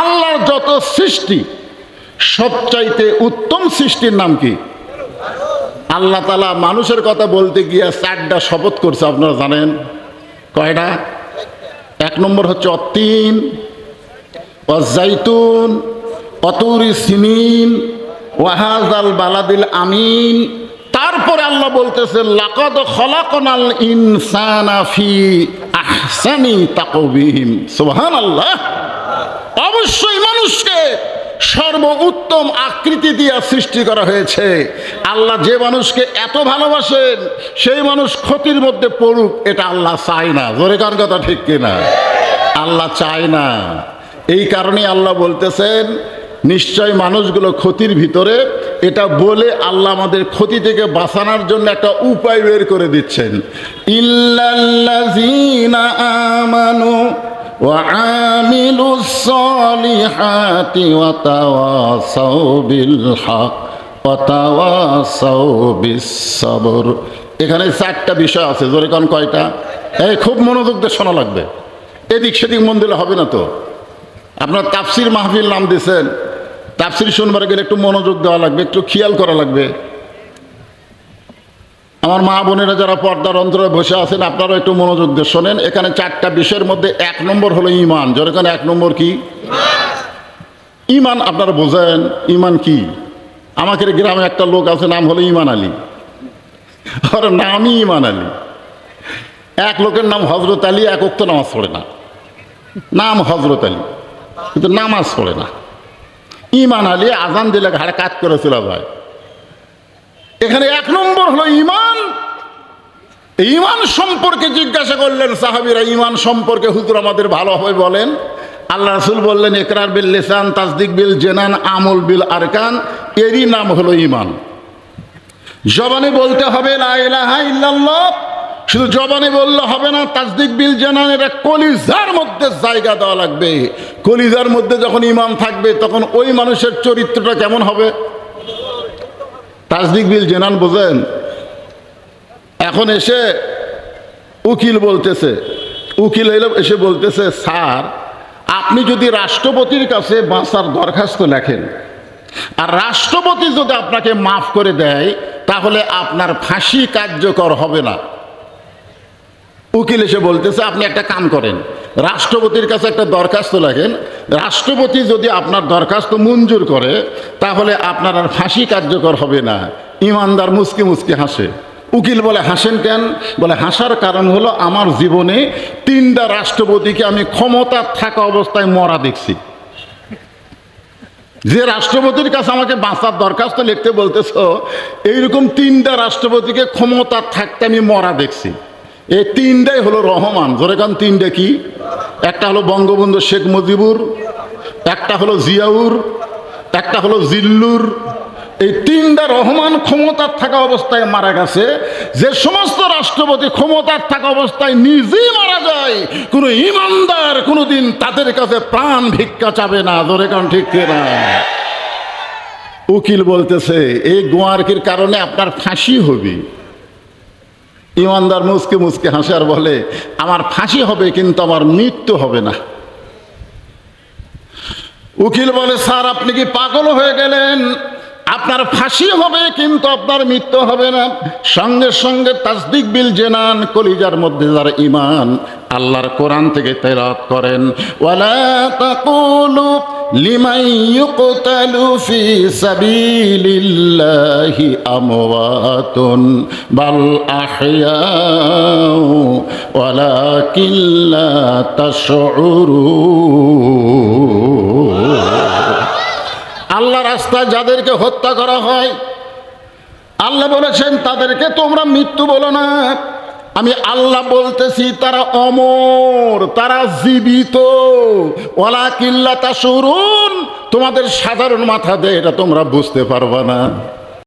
আল্লাহর যত সৃষ্টি, সবচাইতে উত্তম সৃষ্টির নাম কি? আল্লাহ তালা মানুষের কথা বলতে গিয়ে চারটা শপথ করছে, আপনারা জানেন। কয়টা? এক নম্বর হচ্ছে অতীন অজাইতুন, অতুরি সিনিন ওয়াহাজ আল বালাদিল আমিন। তারপরে আল্লাহ বলতেছে, লাকদ খলাকনাল ইনসানা ফি আহসানি তাকবিহিম সুবহানাল্লাহ। অবশ্যই মানুষকে সর্ব উত্তম আকৃতি দিয়া সৃষ্টি করা হয়েছে। আল্লাহ যে মানুষকে এত ভালোবাসেন, সেই মানুষ ক্ষতির মধ্যে পড়ুক, এটা আল্লাহ চায় না। জোরে কার কথা ঠিক কিনা? আল্লাহ চায় না। এই কারণে আল্লাহ বলতেছেন, নিশ্চয় মানুষগুলো ক্ষতির ভিতরে, এটা বলে আল্লাহ আমাদের ক্ষতি থেকে বাঁচানোর জন্য একটা উপায় বের করে দিচ্ছেন। ইল্লাল্লাযীনা আমানু وعاملوا الصالحات وتواصوا بالحق وتواصوا بالصبر এখানে চারটা বিষয় আছে জোরে কোন কয়টা এই খুব মনোযোগ দিয়ে শোনা লাগবে এদিক সেদিক মন দিলে হবে না তো আপনার তাফসির মাহফিল নাম দিয়েছেন তাফসির শুনবার গেলে একটু মনোযোগ দেওয়া লাগবে একটু খেয়াল করা লাগবে আমার মা বোনেরা যারা পর্দার অন্তরে বসে আছেন আপনারাও একটু মনোযোগ দিয়ে শোনেন। এখানে চারটা বিষয়ের মধ্যে এক নম্বর হলো ইমান। যেখানে এক নম্বর কি? ইমান আপনারা বোঝেন, ইমান কি? আমাদের গ্রামে একটা লোক আছে, নাম হলো ইমান আলী। ওর নামই ইমান আলী। এক লোকের নাম হজরত আলী, এক উক্ত নামাজ পড়ে না। নাম হজরত আলী, কিন্তু নামাজ পড়ে না। ইমান আলী আজান দিলে ঘাড়ে কাজ করেছিল ভাই এখানে এক নম্বর হলো ইমান ইমান সম্পর্কে জিজ্ঞাসা করলেন সাহাবিরা ইমান সম্পর্কে হুজুর আমাদের ভালোভাবে বলেন। আল্লাহ রাসুল বললেন একরার বিল লেসান, তাসদিক বিল জেনান, আমল বিল আরকান, এরই নাম হলো ইমান জবানে বলতে হবে ইল্লাল্লাহ। শুধু জবানে বললে হবে না, তাসদিক বিল জানান, এটা কলিজার মধ্যে জায়গা দেওয়া লাগবে। কলিজার মধ্যে যখন ইমান থাকবে, তখন ওই মানুষের চরিত্রটা কেমন হবে? তাসদিক বিল জেনান বোঝেন? এখন এসে উকিল বলতেছে, উকিল এলে, এসে বলতেছে, স্যার, আপনি যদি রাষ্ট্রপতির কাছে বাঁচার দরখাস্ত লেখেন, আর রাষ্ট্রপতি যদি আপনাকে মাফ করে দেয়, তাহলে আপনার ফাঁসি কার্যকর হবে না। উকিল এসে বলতেছে, আপনি একটা কাম করেন, রাষ্ট্রপতির কাছে একটা দরখাস্ত লেখেন, রাষ্ট্রপতি যদি আপনার দরখাস্ত মঞ্জুর করে, তাহলে আপনার আর ফাঁসি কার্যকর হবে না। ইমানদার মুসকি মুসকি হাসে। উকিল বলে হাসেন কেন? বলে, হাসার কারণ হলো আমার জীবনে তিনটা রাষ্ট্রপতিকে আমি ক্ষমতা থাকা অবস্থায় মরা দেখছি। যে রাষ্ট্রপতির কাছে আমাকে বাঁচার দরখাস্ত লিখতে বলতেছ, এইরকম তিনটা রাষ্ট্রপতিকে ক্ষমতা থাকতে আমি মরা দেখছি। এই তিনটাই হলো রহমান। জোরেখান তিনটা কি? একটা হলো বঙ্গবন্ধু শেখ মুজিবুর, একটা হলো জিয়াউর, একটা হলো জিল্লুর এই তিনটা রহমান ক্ষমতার থাকা অবস্থায় মারা গেছে। যে সমস্ত রাষ্ট্রপতি ক্ষমতার থাকা অবস্থায় নিজেই মারা যায়, কোনো ইমানদার কোনোদিন তাদের কাছে প্রাণ ভিক্ষা চাবে না। ধরে কারণ ঠিক না উকিল বলতেছে, এই গোয়ারকির কারণে আপনার ফাঁসি হবে। ইমানদার মুসকে মুসকে হাসে আর বলে, আমার ফাঁসি হবে কিন্তু আমার মৃত্যু হবে না। উকিল বলে, স্যার, আপনি কি পাগল হয়ে গেলেন? আপনার ফাঁসি হবে, কিন্তু আপনার মৃত্যু হবে না। সঙ্গে সঙ্গে তাসদিক বিল জেনান, কলিজার মধ্যে যার ইমান আল্লাহর কোরআন থেকে তেরাত করেন। ওয়ালা তাকুলু রাস্তায় যাদেরকে হত্যা করা হয়, আল্লাহ বলেছেন, তাদেরকে তোমরা মৃত্যু বলো না। আমি আল্লাহ বলতেছি, তারা অমর, তারা জীবিত। ওলা কিল্লা তা তোমাদের সাধারণ মাথা দেয় এটা তোমরা বুঝতে পারবা না।